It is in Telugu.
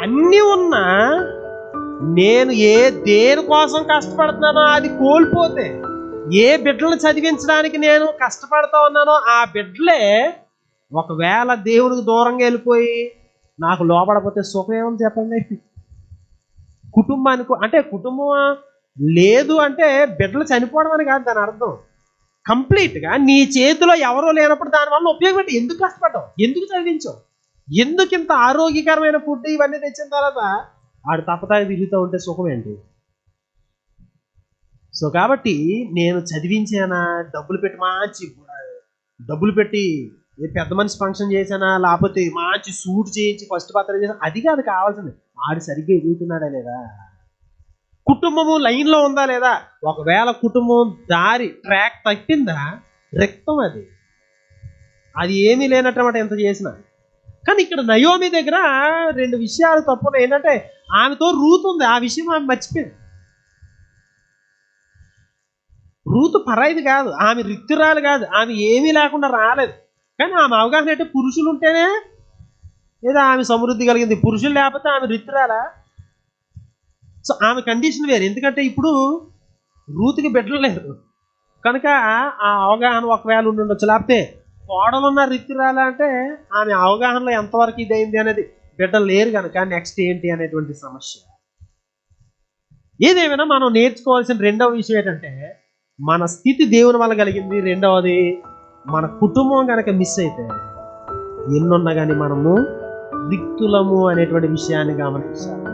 అన్నీ ఉన్నా నేను ఏ దేని కోసం కష్టపడుతున్నానో అది కోల్పోతే ఏ బిడ్డలను చదివించడానికి నేను కష్టపడతా ఉన్నానో ఆ బిడ్డలే ఒకవేళ దేవునికి దూరంగా వెళ్ళిపోయి నాకు లోపడపోతే సుఖం చెప్పండి? కుటుంబానికి అంటే కుటుంబం లేదు అంటే బిడ్డలు చనిపోవడం అని కాదు దాని అర్థం. కంప్లీట్గా నీ చేతిలో ఎవరో లేనప్పుడు దానివల్ల ఉపయోగపడి ఎందుకు కష్టపడ్డావు? ఎందుకు చదివించావు? ఎందుకు ఇంత ఆరోగ్యకరమైన ఫుడ్ ఇవన్నీ తెచ్చిన తర్వాత ఆడు తప్పతాయి తిరుగుతూ ఉంటే సుఖం ఏంటి? సో కాబట్టి నేను చదివించానా? డబ్బులు పెట్టి మంచి డబ్బులు పెట్టి ఏ పెద్ద మనిషి ఫంక్షన్ చేశానా? లేకపోతే మంచి సూట్ చేయించి ఫస్ట్ పాత్ర చేసానా అది కాదు కావాల్సింది. ఆడు సరిగ్గా ఎదుగుతున్నాడా లేదా కుటుంబము లైన్లో ఉందా లేదా? ఒకవేళ కుటుంబం దారి ట్రాక్ తట్టిందా? రక్తం అది. అది ఏమీ లేనట్టమాట ఎంత చేసినా. కానీ ఇక్కడ నయోమి దగ్గర రెండు విషయాలు తప్పున ఏంటంటే ఆమెతో రూత్ ఉంది. ఆ విషయం ఆమె మర్చిపోయింది. రూతు పరాయిది కాదు. ఆమె రిక్తురాలు కాదు. ఆమె ఏమీ లేకుండా రాలేదు. కానీ ఆమె అవగాహన అంటే పురుషులు ఉంటేనే లేదా ఆమె సమృద్ధి కలిగింది. పురుషులు లేకపోతే ఆమె రిక్తురాలా? సో ఆమె కండిషన్ వేరు. ఎందుకంటే ఇప్పుడు రూతుకి బిడ్డలు లేరు. కనుక ఆ అవగాహన ఒకవేళ ఉండొచ్చు. లేకపోతే కోడలున్న రీతి అంటే ఆమె అవగాహనలో ఎంతవరకు ఇదైంది అనేది బిడ్డలు లేరు కనుక నెక్స్ట్ ఏంటి అనేటువంటి సమస్య. ఏదేమైనా మనం నేర్చుకోవాల్సిన రెండవ విషయం ఏంటంటే మన స్థితి దేవుని వల్ల కలిగింది. రెండవది మన కుటుంబం కనుక మిస్ అయితే ఎన్నున్నా కానీ మనము రిక్తులము అనేటువంటి విషయాన్ని గమనించాలి.